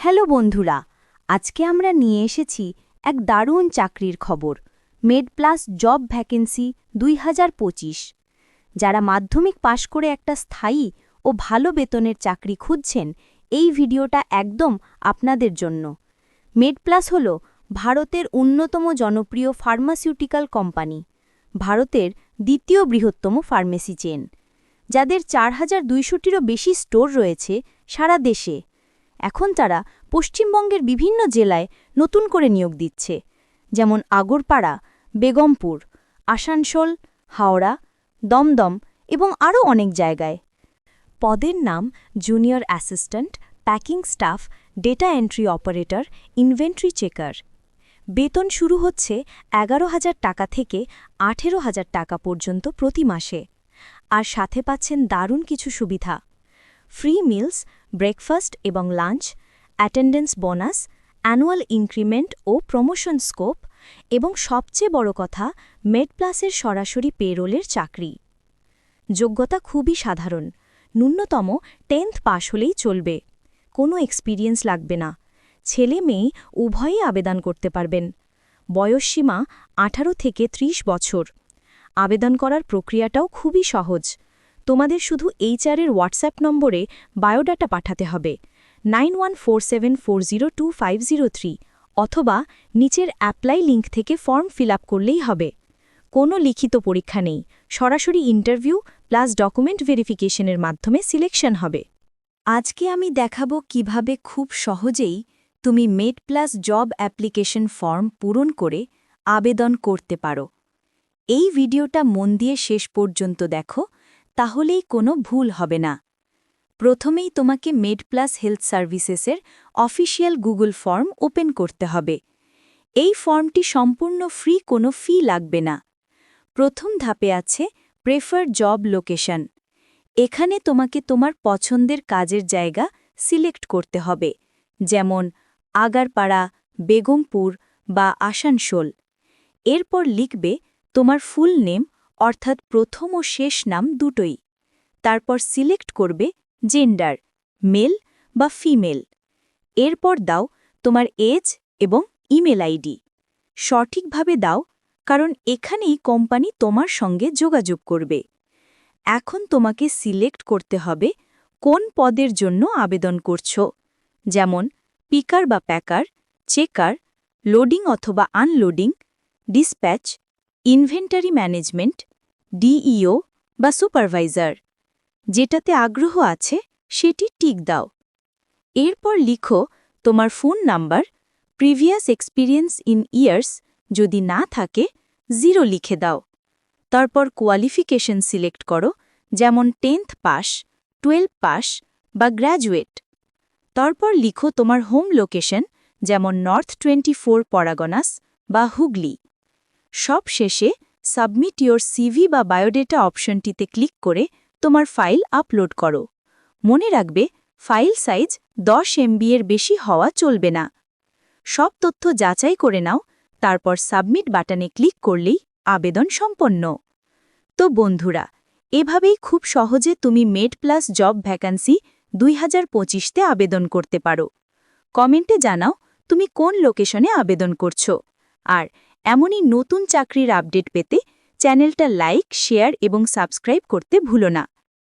Hello বন্ধুরা, আজকে আমরা নিয়ে এসেছি এক দারুণ চাকরির খবর, মেড প্লাস জব ভ্যাকেন্সি দুই হাজার পঁচিশ। যারা মাধ্যমিক পাশ করে একটা স্থায়ী ও ভালো বেতনের চাকরি খুঁজছেন, এই ভিডিওটা একদম আপনাদের জন্য। মেড প্লাস হল ভারতের অন্যতম জনপ্রিয় ফার্মাসিউটিক্যাল কোম্পানি, ভারতের দ্বিতীয় বৃহত্তম ফার্মেসি চেন। যাদের চার হাজার দুইশোটিরও বেশি স্টোর রয়েছে সারা দেশে। এখন তারা পশ্চিমবঙ্গের বিভিন্ন জেলায় নতুন করে নিয়োগ দিচ্ছে, যেমন আগরপাড়া, বেগমপুর, আসানসোল, হাওড়া, দমদম এবং আরও অনেক জায়গায়। পদের নাম junior assistant, packing staff, data entry operator, inventory checker. বেতন শুরু হচ্ছে এগারো হাজার টাকা থেকে আঠেরো হাজার টাকা পর্যন্ত প্রতি মাসে। আর সাথে পাচ্ছেন দারুণ কিছু সুবিধা। ফ্রি মিলস ব্রেকফাস্ট এবং lunch attendance bonus annual increment ও প্রমোশন স্কোপ এবং সবচেয়ে বড় কথা মেড প্লাসের সরাসরি পেরোলের চাকরি। যোগ্যতা খুবই সাধারণ। ন্যূনতম টেন্থ পাশ হলেই চলবে। কোনো এক্সপিরিয়েন্স লাগবে না। ছেলে মেয়ে উভয়ই আবেদন করতে পারবেন। বয়সসীমা আঠারো থেকে ৩০ বছর। আবেদন করার প্রক্রিয়াটাও খুবই সহজ। তোমাদের শুধু এইচআরের হোয়াটসঅ্যাপ নম্বরে বায়োডাটা পাঠাতে হবে। নাইন অথবা নিচের অ্যাপ্লাই লিঙ্ক থেকে ফর্ম ফিল করলেই হবে। কোনো লিখিত পরীক্ষা নেই। সরাসরি ইন্টারভিউ প্লাস ডকুমেন্ট ভেরিফিকেশনের মাধ্যমে সিলেকশন হবে। আজকে আমি দেখাবো কীভাবে খুব সহজেই তুমি Med Plus job application form পূরণ করে আবেদন করতে পারো। এই ভিডিওটা মন দিয়ে শেষ পর্যন্ত দেখো। তাহলেই কোনো ভুল হবে না। প্রথমেই তোমাকে মেড প্লাস হেলথ সার্ভিসেসের অফিসিয়াল গুগল ফর্ম ওপেন করতে হবে। এই ফর্মটি সম্পূর্ণ ফ্রি, কোনো ফি লাগবে না। প্রথম ধাপে আছে প্রেফার জব লোকেশন। এখানে তোমাকে তোমার পছন্দের কাজের জায়গা সিলেক্ট করতে হবে, যেমন আগারপাড়া, বেগমপুর বা আসানসোল। এরপর লিখবে তোমার ফুল নেম অর্থাৎ প্রথম ও শেষ নাম দুটোই। তারপর সিলেক্ট করবে জেন্ডার, মেল বা ফিমেল। এরপর দাও তোমার এজ এবং ইমেল আইডি। সঠিকভাবে দাও, কারণ এখানেই কোম্পানি তোমার সঙ্গে যোগাযোগ করবে। এখন তোমাকে সিলেক্ট করতে হবে কোন পদের জন্য আবেদন করছ। যেমন, পিকার বা প্যাকার, চেকার, লোডিং অথবা unloading, dispatch, inventory management DEO বা সুপারভাইজার। যেটাতে আগ্রহ আছে, সেটি টিক দাও। এরপর লিখো, তোমার phone number, previous experience in years যদি না থাকে, জিরো লিখে দাও। তারপর কোয়ালিফিকেশন সিলেক্ট করো, যেমন টেন্থ পাস, টুয়েলভ পাস বা গ্র্যাজুয়েট। তারপর লিখো তোমার হোম লোকেশন, যেমন নর্থ টোয়েন্টি ফোর পরাগনাস বা হুগলি। সব শেষে সাবমিট ইয়োর সিভি বা বায়োডেটা অপশনটিতে ক্লিক করে তোমার ফাইল আপলোড করো। মনে রাখবে, ফাইল সাইজ দশ এমবি এর বেশি হওয়া চলবে না। সব তথ্য যাচাই করে নাও, তারপর সাবমিট বাটনে ক্লিক করলেই আবেদন সম্পন্ন। তো বন্ধুরা, এভাবেই খুব সহজে তুমি মেড প্লাস জব ভ্যাকান্সি দুই হাজার পঁচিশতে আবেদন করতে পারো। কমেন্টে জানাও, তুমি কোন লোকেশনে আবেদন করছ? আর এমনই নতুন চাকরির আপডেট পেতে চ্যানেলটা লাইক শেয়ার এবং সাবস্ক্রাইব করতে ভুলো না।